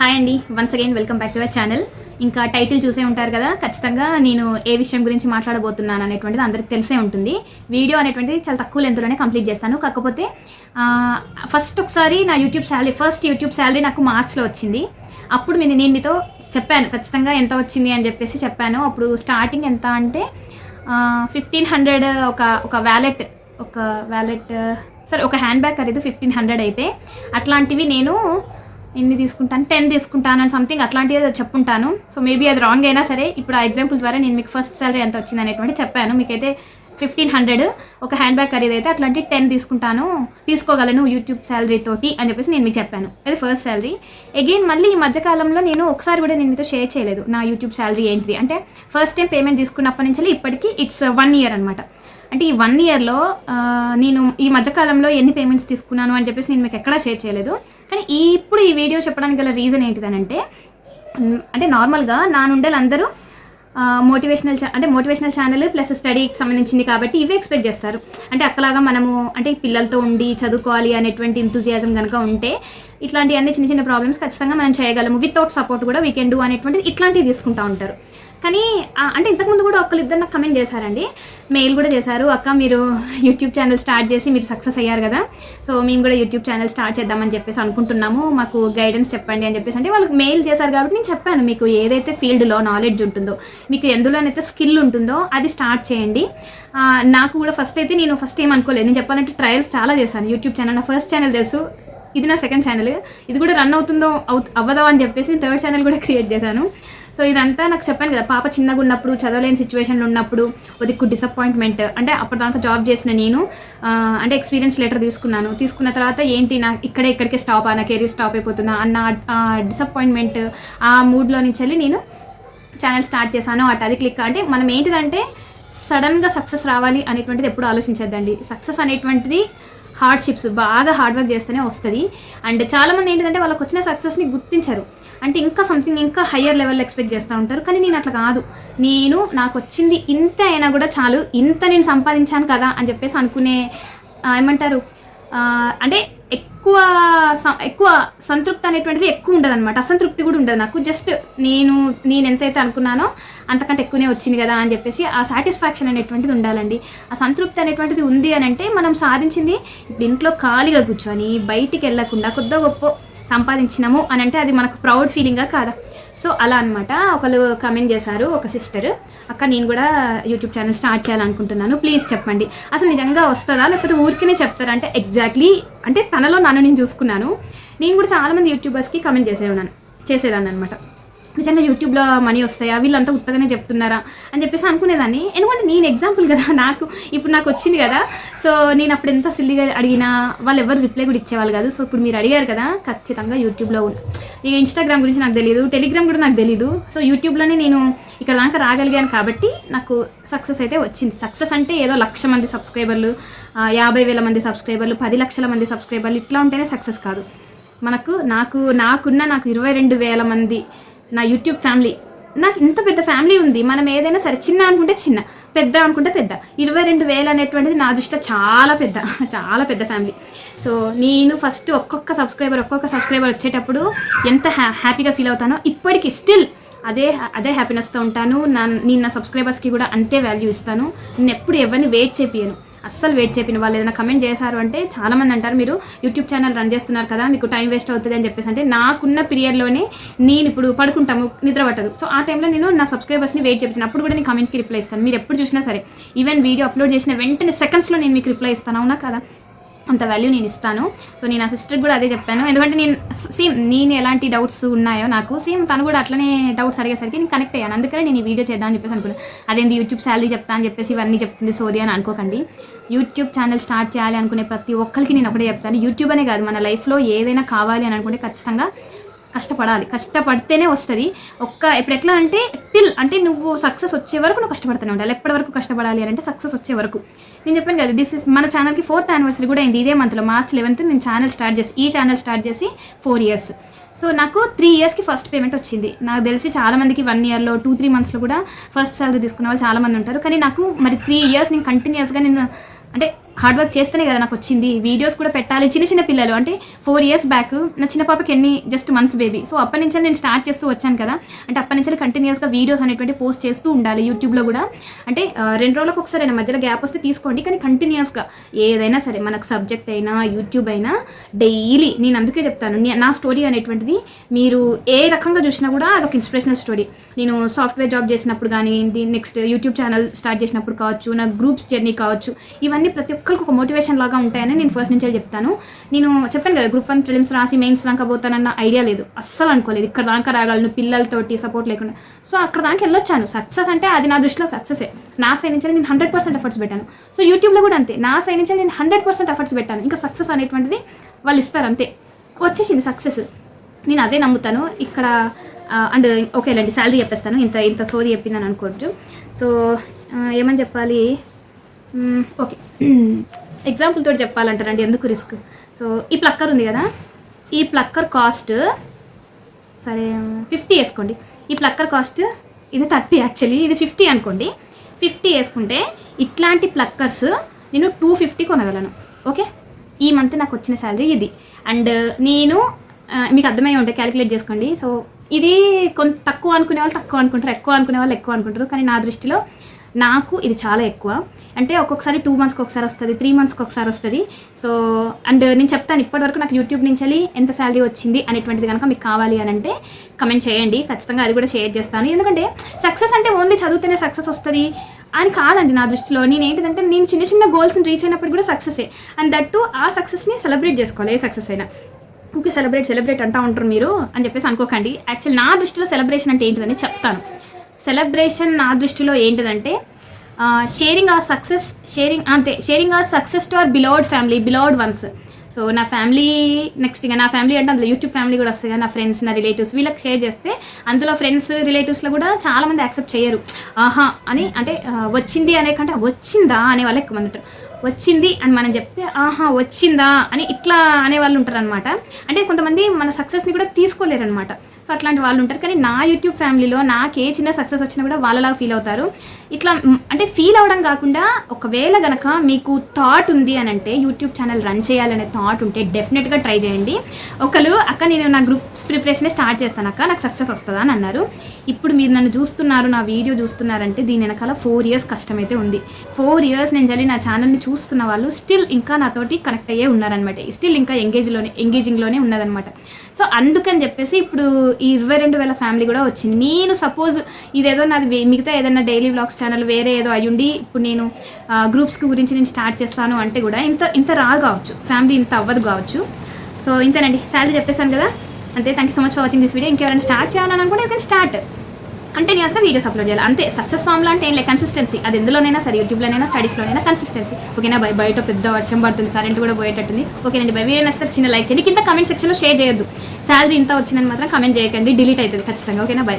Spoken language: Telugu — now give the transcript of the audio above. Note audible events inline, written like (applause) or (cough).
హాయ్ అండి. Once again welcome back to the channel ఇంకా టైటిల్ చూసే ఉంటారు కదా ఖచ్చితంగా నేను ఏ విషయం గురించి మాట్లాడబోతున్నాను అనేటువంటిది అందరికి తెలిసే ఉంటుంది. వీడియో అనేటువంటిది చాలా తక్కువ లెంత్లోనే కంప్లీట్ చేస్తాను. కాకపోతే ఫస్ట్ ఒకసారి నా YouTube salary first YouTube salary నాకు మార్చ్లో వచ్చింది. అప్పుడు నేను నేను మీతో చెప్పాను ఖచ్చితంగా ఎంత వచ్చింది అని చెప్పేసి చెప్పాను. అప్పుడు స్టార్టింగ్ ఎంత అంటే ఫిఫ్టీన్ హండ్రెడ్ ఒక ఒక వ్యాలెట్ ఒక వ్యాలెట్ సరే ఒక హ్యాండ్ బ్యాగ్ ఖరీదు ఫిఫ్టీన్ హండ్రెడ్ అయితే. అట్లాంటివి నేను ఎన్ని తీసుకుంటాను? టెన్ తీసుకుంటాను అని సంథింగ్ అట్లాంటిది చెప్పుంటాను. సో మేబీ అది రాంగ్ అయినా సరే ఇప్పుడు ఆ ఎగ్జాంపుల్ ద్వారా నేను మీకు ఫస్ట్ సాలరీ ఎంత వచ్చింది అనేటువంటి చెప్పాను. మీకైతే ఫిఫ్టీన్ హండ్రెడ్ ఒక హ్యాండ్ బ్యాగ్ ఖరీదు అయితే అట్లాంటి టెన్ తీసుకుంటాను. తీసుకోగలను యూట్యూబ్ శాలరీ తోటి అని చెప్పేసి నేను మీకు చెప్పాను. అది ఫస్ట్ శాలరీ అగైన్ మళ్ళీ ఈ మధ్యకాలంలో నేను ఒకసారి కూడా నేను మీతో షేర్ చేయలేదు నా యూట్యూబ్ శాలరీ ఏంటిది. అంటే ఫస్ట్ టైం పేమెంట్ తీసుకున్నప్పటి నుంచి ఇప్పటికీ ఇట్స్ వన్ ఇయర్ అనమాట అంటే ఈ వన్ ఇయర్లో నేను ఈ మధ్యకాలంలో ఎన్ని పేమెంట్స్ తీసుకున్నాను అని చెప్పేసి నేను మీకు ఎక్కడా షేర్ చేయలేదు. కానీ ఈ ఇప్పుడు ఈ వీడియో చెప్పడానికి గల రీజన్ ఏంటిదనంటే అంటే నార్మల్గా నా నుండి అందరూ మోటివేషనల్ అంటే మోటివేషనల్ ఛానల్ ప్లస్ స్టడీకి సంబంధించింది కాబట్టి ఇవే ఎక్స్పెక్ట్ చేస్తారు. అంటే అక్కలాగా మనము అంటే పిల్లలతో ఉండి చదువుకోవాలి అనేటువంటి ఇంతూజియాజం కనుక ఉంటే ఇట్లాంటి అన్ని చిన్న చిన్న ప్రాబ్లమ్స్ ఖచ్చితంగా మనం చేయగలము. వితౌట్ సపోర్ట్ కూడా వీ కెన్ డూ అనేటువంటిది ఇట్లాంటివి తీసుకుంటూ ఉంటారు. కానీ అంటే ఇంతకుముందు కూడా ఒకరిద్దరు నాకు కమెంట్ చేశారండి. మెయిల్ కూడా చేశారు. అక్క మీరు యూట్యూబ్ ఛానల్ స్టార్ట్ చేసి మీరు సక్సెస్ అయ్యారు కదా. సో మేము కూడా యూట్యూబ్ ఛానల్ స్టార్ట్ చేద్దామని చెప్పేసి అనుకుంటున్నాము. మాకు గైడెన్స్ చెప్పండి అని చెప్పేసి. అంటే వాళ్ళకి మెయిల్ చేశారు కాబట్టి నేను చెప్పాను మీకు ఏదైతే ఫీల్డ్లో నాలెడ్జ్ ఉంటుందో మీకు ఎందులోనైతే స్కిల్ ఉంటుందో అది స్టార్ట్ చేయండి. నాకు కూడా ఫస్ట్ అయితే నేను ఫస్ట్ ఏం అనుకోలేదు. నేను చెప్పాలంటే ట్రయల్స్ చాలా చేశాను. యూట్యూబ్ ఛానల్ నా ఫస్ట్ ఛానల్ తెలుసు. ఇది నా సెకండ్ ఛానల్ ఇది కూడా రన్ అవుతుందో అవు అవ్వదో అని చెప్పేసి నేను థర్డ్ ఛానల్ కూడా క్రియేట్ చేశాను. సో ఇదంతా నాకు చెప్పాను కదా పాప చిన్నగా ఉన్నప్పుడు చదవలేని సిచ్యువేషన్లో ఉన్నప్పుడు ఒక డిసప్పాయింట్మెంట్ అంటే అప్పటిదాకా జాబ్ చేసిన నేను అంటే ఎక్స్పీరియన్స్ లెటర్ తీసుకున్నాను. తీసుకున్న తర్వాత ఏంటి నా ఇక్కడే ఇక్కడికే స్టాప్ నా కెరీర్ స్టాప్ అయిపోతుందా అన్న డిసప్పాయింట్మెంట్ ఆ మూడ్లో నుంచి వెళ్ళి నేను ఛానల్ స్టార్ట్ చేశాను. అటు అది క్లిక్ అంటే మనం ఏంటిదంటే సడన్గా సక్సెస్ రావాలి అనేటువంటిది ఎప్పుడు ఆలోచించద్దండి. సక్సెస్ అనేటువంటిది హార్డ్షిప్స్ బాగా హార్డ్ వర్క్ చేస్తేనే వస్తుంది. అండ్ చాలామంది ఏంటంటే వాళ్ళకి వచ్చిన సక్సెస్ని గుర్తించరు. అంటే ఇంకా సంథింగ్ ఇంకా హయ్యర్ లెవెల్ ఎక్స్పెక్ట్ చేస్తూ ఉంటారు. కానీ నేను అట్లా కాదు. నేను నాకు వచ్చింది ఇంత అయినా కూడా చాలు. ఇంత నేను సంపాదించాను కదా అని చెప్పేసి అనుకునే ఏమంటారు? అంటే ఎక్కువ స- ఎక్కువ సంతృప్తి అనేటువంటిది ఎక్కువ ఉండదు అనమాట అసంతృప్తి కూడా ఉండదు నాకు. జస్ట్ నేను నేను ఎంతైతే అనుకున్నానో అంతకంటే ఎక్కువనే వచ్చింది కదా అని చెప్పేసి ఆ సాటిస్ఫాక్షన్ అనేటువంటిది ఉండాలండి. ఆ సంతృప్తి అనేటువంటిది ఉంది అని అంటే మనం సాధించింది ఇప్పుడు ఇంట్లో ఖాళీగా కూర్చొని బయటికి వెళ్ళకుండా కొద్ది గొప్ప సంపాదించినాము అని అంటే అది మనకు ప్రౌడ్ ఫీలింగా కాదా? సో అలా అనమాట ఒకరు కమెంట్ చేశారు ఒక సిస్టర్ అక్క నేను కూడా యూట్యూబ్ ఛానల్ స్టార్ట్ చేయాలనుకుంటున్నాను. ప్లీజ్ చెప్పండి. అసలు నిజంగా వస్తుందా? లేకపోతే ఊరికనే చెప్తారా? అంటే ఎగ్జాక్ట్లీ అంటే తనలో నన్ను నేను చూసుకున్నాను. నేను కూడా చాలామంది యూట్యూబర్స్కి కమెంట్ చేసేవాను చేసేదాన్ని అనమాట నిజంగా యూట్యూబ్లో మనీ వస్తాయా? వీళ్ళంతా ఉత్తగానే చెప్తున్నారా? అని చెప్పేసి అనుకునేదాన్ని. ఎందుకంటే నేను ఎగ్జాంపుల్ కదా నాకు ఇప్పుడు నాకు వచ్చింది కదా. సో నేను అప్పుడు ఎంత సిల్లిగా అడిగినా వాళ్ళు ఎవరు రిప్లై కూడా ఇచ్చేవాళ్ళు కాదు. సో ఇప్పుడు మీరు అడిగారు కదా ఖచ్చితంగా యూట్యూబ్లో ఉన్న ఇక ఇన్స్టాగ్రామ్ గురించి నాకు తెలియదు టెలిగ్రామ్ కూడా నాకు తెలియదు సో యూట్యూబ్లోనే నేను ఇక్కడ దాకా రాగలిగాను కాబట్టి నాకు సక్సెస్ అయితే వచ్చింది. సక్సెస్ అంటే ఏదో లక్ష మంది సబ్స్క్రైబర్లు యాభై వేల మంది సబ్స్క్రైబర్లు పది లక్షల మంది సబ్స్క్రైబర్లు ఇట్లా ఉంటేనే సక్సెస్ కాదు. మనకు నాకు నాకున్న నాకు ఇరవై రెండు వేల మంది నా యూట్యూబ్ ఫ్యామిలీ నాకు ఇంత పెద్ద ఫ్యామిలీ ఉంది. మనం ఏదైనా సరే చిన్న అనుకుంటే చిన్న పెద్ద అనుకుంటే పెద్ద. ఇరవై రెండు వేలు అనేటువంటిది నా దృష్టిలో చాలా పెద్ద (laughs) చాలా పెద్ద ఫ్యామిలీ సో నేను ఫస్ట్ ఒక్కొక్క సబ్స్క్రైబర్ ఒక్కొక్క సబ్స్క్రైబర్ వచ్చేటప్పుడు ఎంత హ్యా హ్యాపీగా ఫీల్ అవుతానో ఇప్పటికి స్టిల్ అదే అదే హ్యాపీనెస్తో ఉంటాను. నా నేను నా సబ్స్క్రైబర్స్కి కూడా అంతే వాల్యూ ఇస్తాను. నేను ఎప్పుడు ఎవరిని వెయిట్ చేపియను అస్సలు వెయిట్ చెప్పిన వాళ్ళు ఏదైనా కమెంట్ చేశారు అంటే చాలామంది అంటారు మీరు యూట్యూబ్ ఛానల్ రన్ చేస్తున్నారు కదా మీకు టైం వేస్ట్ అవుతుంది అని చెప్పేసి. అంటే నాకున్న పీరియడ్లోనే నేను ఇప్పుడు పడుకుంటాము నిద్ర పట్టదు. సో ఆ టైంలో నేను నా సబ్స్క్రైబర్స్ని వెయిట్ చెప్తాను అప్పుడు కూడా నేను కమెంట్కి రిప్లై ఇస్తాను. మీరు ఎప్పుడు చూసినా సరే ఈవెన్ వీడియో అప్లోడ్ చేసిన వెంటనే సెకండ్స్లో నేను మీకు రిప్లై ఇస్తాను. అవునా కదా? అంత వాల్యూ నేను ఇస్తాను. సో నేను ఆ సిస్టర్కి కూడా అదే చెప్పాను. ఎందుకంటే నేను సేమ్ నేను ఎలాంటి డౌట్స్ ఉన్నాయో నాకు సేమ్ తను కూడా అట్లనే డౌట్స్ అడిగేసరికి నేను కనెక్ట్ అయ్యాను. అందుకనే నేను ఈ వీడియో చేద్దామని చెప్పేసి అనుకున్నాను అదేంది యూట్యూబ్ శాలరీ చెప్తా అని చెప్పేసి ఇవన్నీ చెప్తుంది సోది అని అనుకోకండి. యూట్యూబ్ ఛానల్ స్టార్ట్ చేయాలి అనుకునే ప్రతి ఒక్కరికి నేను ఒకటే చెప్తాను. యూట్యూబ్ అనే కాదు మన లైఫ్లో ఏదైనా కావాలి అని అనుకుంటే ఖచ్చితంగా కష్టపడాలి. కష్టపడితేనే వస్తుంది. ఒక్క ఇప్పుడు ఎట్లా అంటే టిల్ అంటే నువ్వు సక్సెస్ వచ్చే వరకు నువ్వు కష్టపడుతూనే ఉండాలి. ఎప్పటి వరకు కష్టపడాలి అని అంటే సక్సెస్ వచ్చే వరకు. నేను చెప్పాను కదా దిస్ ఇస్ మన ఛానల్కి ఫోర్త్ యానివర్సరీ కూడా అయింది ఇదే మంత్లో మార్చ్ లెవెన్త్ నేను ఛానల్ స్టార్ట్ చేసి ఈ ఛానల్ స్టార్ట్ చేసి ఫోర్ ఇయర్స్ సో నాకు త్రీ ఇయర్స్కి ఫస్ట్ పేమెంట్ వచ్చింది. నాకు తెలిసి చాలామందికి వన్ ఇయర్లో టూ త్రీ మంత్స్లో కూడా ఫస్ట్ సాలరీ తీసుకున్న వాళ్ళు చాలా మంది ఉంటారు. కానీ నాకు మరి త్రీ ఇయర్స్ నేను కంటిన్యూస్గా నేను అంటే హార్డ్ వర్క్ చేస్తేనే కదా నాకు వచ్చింది వీడియోస్ కూడా పెట్టాలి. చిన్న చిన్న పిల్లలు అంటే ఫోర్ ఇయర్స్ బ్యాక్ నా చిన్న పాపకి ఎన్ని జస్ట్ మంత్స్ బేబీ సో అప్పటి నుంచి నేను స్టార్ట్ చేస్తూ వచ్చాను కదా. అంటే అప్పటి నుంచి కంటిన్యూస్గా వీడియోస్ అనేటువంటి పోస్ట్ చేస్తూ ఉండాలి యూట్యూబ్లో కూడా. అంటే రెండు రోజులకు ఒకసారి అయినా మధ్యలో గ్యాప్ వస్తే తీసుకోండి. కానీ కంటిన్యూస్గా ఏదైనా సరే మనకు సబ్జెక్ట్ అయినా యూట్యూబ్ అయినా డైలీ నేను అందుకే చెప్తాను. నా స్టోరీ అనేటువంటిది మీరు ఏ రకంగా చూసినా కూడా అదొక ఇన్స్పిరేషనల్ స్టోరీ నేను సాఫ్ట్వేర్ జాబ్ చేసినప్పుడు కానీ నెక్స్ట్ యూట్యూబ్ ఛానల్ స్టార్ట్ చేసినప్పుడు కావచ్చు నా గ్రూప్స్ జర్నీ కావచ్చు ఇవన్నీ ప్రతి ఒక్క ఒక్కరికి ఒక మోటివేషన్ లాగా ఉంటాయని నేను ఫస్ట్ నుంచే చెప్తాను. నేను చెప్పాను కదా గ్రూప్ వన్ ఫిలిమ్స్ రాసి మెయిన్స్ దాకా పోతానన్న ఐడియా లేదు. అస్సలు అనుకోలేదు. ఇక్కడ దాకా రాగలను పిల్లలతోటి సపోర్ట్ లేకుండా. సో అక్కడ దానికి వెళ్ళొచ్చాను. సక్సెస్ అంటే అది నా దృష్టిలో సక్సెసే నా సైడ్ నుంచి నేను హండ్రెడ్ పర్సెంట్ ఎఫర్ట్స్ పెట్టాను. సో యూట్యూబ్లో కూడా అంతే. నా సైడ్ నుంచి నేను హండ్రెడ్ పర్సెంట్ ఎఫర్ట్స్ పెట్టాను. ఇంకా సక్సెస్ అనేటువంటిది వాళ్ళు ఇస్తారు అంతే. వచ్చేసింది సక్సెస్ నేను అదే నమ్ముతాను. ఇక్కడ అండ్ ఓకేలేండి శాలరీ చెప్పేస్తాను. ఇంత ఇంత సోది చెప్పిందని అనుకోవచ్చు సో ఏమని చెప్పాలి? ఓకే. ఎగ్జాంపుల్ తోటి చెప్పాలంటారండి ఎందుకు రిస్క్ సో ఈ ప్లక్కర్ ఉంది కదా ఈ ప్లక్కర్ కాస్ట్ సరే ఫిఫ్టీ వేసుకోండి. ఈ ప్లక్కర్ కాస్ట్ ఇది థర్టీ యాక్చువల్లీ ఇది ఫిఫ్టీ అనుకోండి. ఫిఫ్టీ వేసుకుంటే ఇట్లాంటి ప్లక్కర్స్ నేను టూ ఫిఫ్టీ కొనగలను ఓకే? ఈ మంత్ నాకు వచ్చిన శాలరీ ఇది. అండ్ uh, నేను uh, మీకు అర్థమై ఉంటే క్యాలిక్యులేట్ చేసుకోండి. సో ఇది కొంత తక్కువ అనుకునే వాళ్ళు తక్కువ అనుకుంటారు ఎక్కువ అనుకునే వాళ్ళు ఎక్కువ అనుకుంటారు. కానీ నా దృష్టిలో నాకు ఇది చాలా ఎక్కువ. అంటే ఒక్కొక్కసారి టూ మంత్స్కి ఒకసారి వస్తుంది త్రీ మంత్స్కి ఒకసారి వస్తుంది. సో అండ్ నేను చెప్తాను ఇప్పటివరకు నాకు యూట్యూబ్ నుంచి వెళ్ళి ఎంత శాలరీ వచ్చింది అనేటువంటిది కనుక మీకు కావాలి అని అంటే కమెంట్ చేయండి. ఖచ్చితంగా అది కూడా షేర్ చేస్తాను. ఎందుకంటే సక్సెస్ అంటే ఓన్లీ చదివితేనే సక్సెస్ వస్తుంది అని కాదండి నా దృష్టిలో. నేను ఏంటిదంటే నేను చిన్న చిన్న గోల్స్ని రీచ్ అయినప్పుడు కూడా సక్సెసే అండ్ దట్టు ఆ సక్సెస్ని సెలబ్రేట్ చేసుకోవాలి ఏ సక్సెస్ అయినా. ఓకే సెలబ్రేట్ సెలబ్రేట్ అంటా ఉంటారు మీరు అని చెప్పేసి అనుకోకండి. యాక్చువల్ నా దృష్టిలో సెలబ్రేషన్ అంటే ఏంటిదని చెప్తాను. సెలబ్రేషన్ నా దృష్టిలో ఏంటిదంటే షేరింగ్ ఆర్ సక్సెస్ షేరింగ్ అంతే sharing our success to our beloved family beloved ones so నా ఫ్యామిలీ నెక్స్ట్ ఇంకా నా ఫ్యామిలీ అంటే అందులో యూట్యూబ్ ఫ్యామిలీ కూడా వస్తుంది కదా నా ఫ్రెండ్స్ నా రిలేటివ్స్ వీళ్ళకి షేర్ చేస్తే అందులో ఫ్రెండ్స్ రిలేటివ్స్లో కూడా చాలామంది యాక్సెప్ట్ చేయరు. ఆహా అని అంటే వచ్చింది అనే కంటే వచ్చిందా? అనే వాళ్ళు ఎక్కువ మంది ఉంటారు. వచ్చింది అని మనం చెప్తే ఆహా వచ్చిందా? అని ఇట్లా అనే వాళ్ళు అంటే కొంతమంది మన సక్సెస్ని కూడా తీసుకోలేరు అనమాట సో అట్లాంటి వాళ్ళు ఉంటారు. కానీ నా యూట్యూబ్ ఫ్యామిలీలో నాకే చిన్న సక్సెస్ వచ్చినా కూడా వాళ్ళలాగా ఫీల్ అవుతారు. ఇట్లా అంటే ఫీల్ అవ్వడం కాకుండా ఒకవేళ గనక మీకు థాట్ ఉంది అని అంటే యూట్యూబ్ ఛానల్ రన్ చేయాలనే థాట్ ఉంటే డెఫినెట్గా ట్రై చేయండి. ఒకరు అక్క నేను నా గ్రూప్స్ ప్రిపరేషన్ స్టార్ట్ చేస్తాను అక్క నాకు సక్సెస్ వస్తుందా? అని అన్నారు. ఇప్పుడు మీరు నన్ను చూస్తున్నారు నా వీడియో చూస్తున్నారంటే దీని వెనకాల ఫోర్ ఇయర్స్ కష్టమైతే ఉంది. ఫోర్ ఇయర్స్ నేను చల్లి నా ఛానల్ని చూస్తున్న వాళ్ళు స్టిల్ ఇంకా నాతోటి కనెక్ట్ అయ్యే ఉన్నారనమాట స్టిల్ ఇంకా ఎంగేజ్లోనే ఎంగేజింగ్లోనే ఉన్నదనమాట సో అందుకని చెప్పేసి ఇప్పుడు ఈ ఇరవై రెండు వేల ఫ్యామిలీ కూడా వచ్చింది. నేను సపోజ్ ఇదేదో నాది మిగతా ఏదైనా డైలీ వ్లాగ్స్ ఛానల్ వేరే ఏదో అయ్యుండి ఇప్పుడు నేను గ్రూప్స్ గురించి నేను స్టార్ట్ చేస్తాను అంటే కూడా ఇంత ఇంత రాదు కావచ్చు. ఫ్యామిలీ ఇంత అవ్వదు కావచ్చు. సో ఇంతేనండి. శాలరీ చెప్పేశాను కదా? అంతే. Thank you so much for watching this video ఇంకెవరైనా స్టార్ట్ చేయాలని అనుకుంటే యూ కెన్ స్టార్ట్ కంటిన్యూస్గా వీడియోస్ అప్లోడ్ చేయాలి. అంతే సక్సెస్ ఫామ్లో అంటే ఏం లేదు కన్సిస్టెన్సీ అది ఎందులోనైనా సరే యూట్యూబ్లోనైనా స్టడీస్లోనైనా కన్సిస్టెన్సీ ఓకేనా బై బయట పెద్ద వర్షం పడుతుంది కరెంట్ కూడా పోయేటట్టుంది. ఓకేనండి బై. వీడియో నచ్చితే చిన్న లైక్ చేయండి. కింద కమెంట్ సెక్షన్లో షేర్ చేయొద్దు. శాలరీ ఇంత వచ్చిందని మాత్రం కమెంట్ చేయకండి డిలీట్ అవుతుంది ఖచ్చితంగా. ఓకేనా బై.